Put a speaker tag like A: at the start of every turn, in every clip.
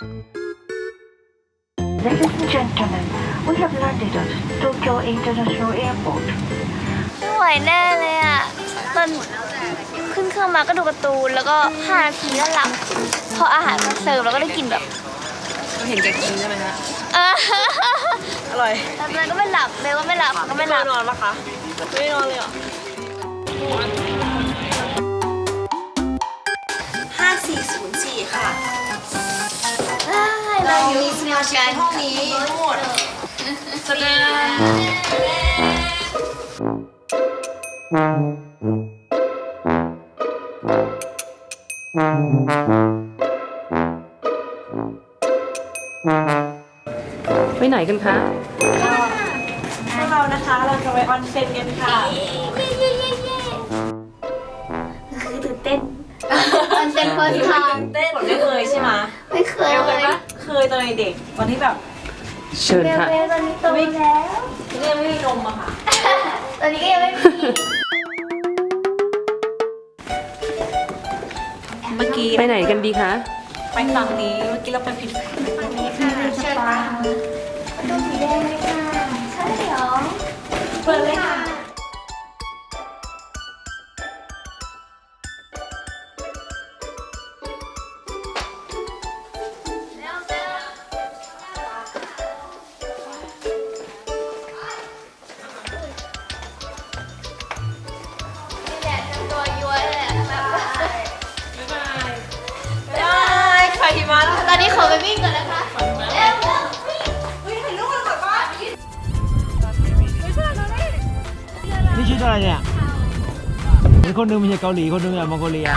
A: Ladies and gentlemen, we have landed at Tokyo International Airport.
B: ไม่ไหวแน่เลยอะตอนขึ้นเครื่องมาก็ดูการ์ตูนแล้วก็5นาทีก็หลับพออาหารมาเสิร์ฟเราก็ได้กินแบบ
C: เห็นแกกินใช่ไหมฮะ
B: เออ
C: อร่อย
B: แต่มันก็ไม่หลับเบลก็ไม่หลับก็ไม่หลับ
C: นอนปะคะ ไม่นอนเลยเหรอ
B: อยู่ที่งานกัน
C: ห้องนี้ทั้งหมดแสดง
D: ไปไหนกันคะ
C: พวกเรานะคะเราจะไปออนเซ็นกันค่ะ
B: คือตื่นเต้นมันเป็นคนท
C: เต้นไม่เคยใช่ไหมำ
B: ไม่เคย
C: เบลเคยปะ เคยตอนเด็กตอนที่แบบ
D: เชิญ
B: เบล
D: ค่ะ
B: เบลตอนนี้โตแล้ว
C: ยังไม่มีนมอะค่ะ
B: ตอนนี้ก็ยังไม่มี
C: เมื่อกี้
D: ไปไหนกันดีคะ
C: ไปฝั่งนี้ เมื่อกี้เราไปผิดฝั่ง
B: วันนี้ค่ะเชิญค่ะ ออะ
C: ไร
B: เนี่
E: ยเห็นคนหนึงมันจะเกาหลีคนหนึงอะมองโกเลีย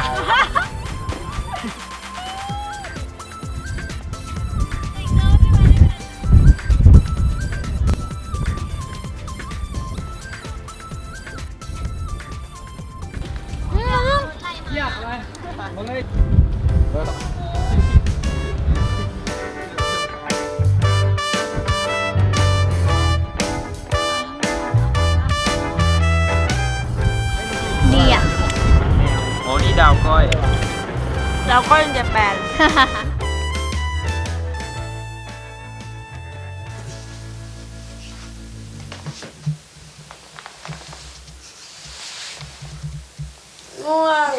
B: ดี
E: นี่ดาวก้อย
C: เราก็ยังจะแปลนง่วง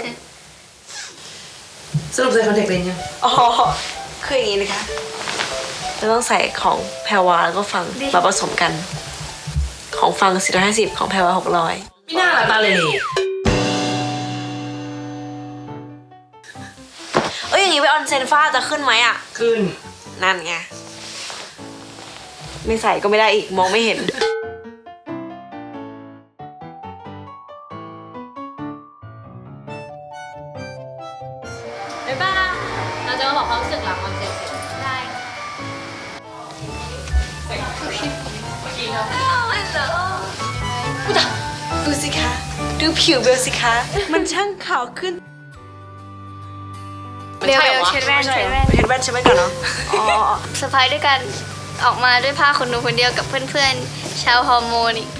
D: สรุปใส่คอนแทคเลนส์ยัง
C: อ๋อ คืออย่างนี้นะคะ เราต้องใส่ของแพรวาแล้วก็ฟังมาผสมกัน ของฟัง 450 ของแพรวา 600
D: ไม่น่าหลับตาเลย
C: เอ้ยอย่างนี้ไปออนเซนฟ้าจะขึ้นไหมอะ
D: ขึ้น
C: นั่นไง ไม่ใส่ก็ไม่ได้อีกมองไม่เห็น
F: บ๊ายบายเราจะมาบอกความรู้สึกหลังคอนเสิร์ตเสร็จ
B: ได้
C: ดูสิคะ ดูผิวเบลสิคะ มันช่างขาวขึ้น
B: เร็วๆเช็ดแว่นเช็ดแว่น
C: เช็ดแว่นเช็ดแว่นก่อนเนาะอ๋อ
B: เซอร์ไพรส์ด้วยกันออกมาด้วยผ้าขนหนูคนเดียวกับเพื่อนๆชาวฮอร์โมนอีก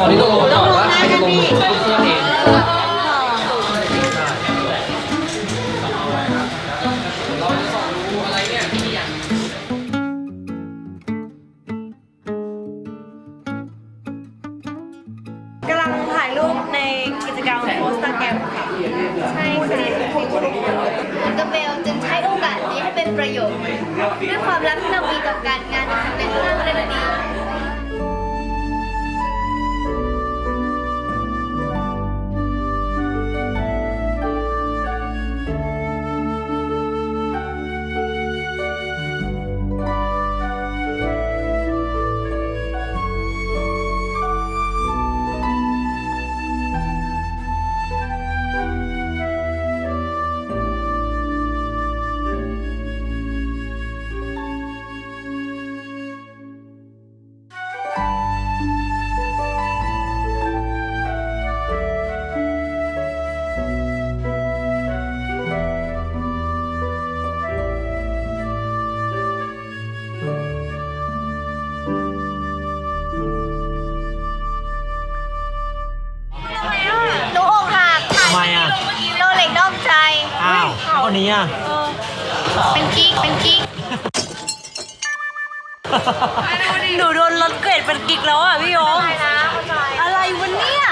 B: ตอนนี้ต้อ
E: งลงก่อนว่าไม่ต้องลงเพื่อนเอง
C: กำลังถ่ายรูปในกิจกรรมโพสต์แกรมค่ะ
B: ใช่ค่ะกเบลจึงใช้โอกาสนี้ให้เป็นประโยชน์ด้วยความรักที่เรามีต่อการงานจะสำเร็จเรืองได้ด้ว
E: คนี้อะ
B: เป็นกิ๊ก เป็นกิ๊ก
C: หนูโดนรถเกรดเป็นกิ๊กแล้วอะพี่โยงอะไรนะอะไรวัเนี่ย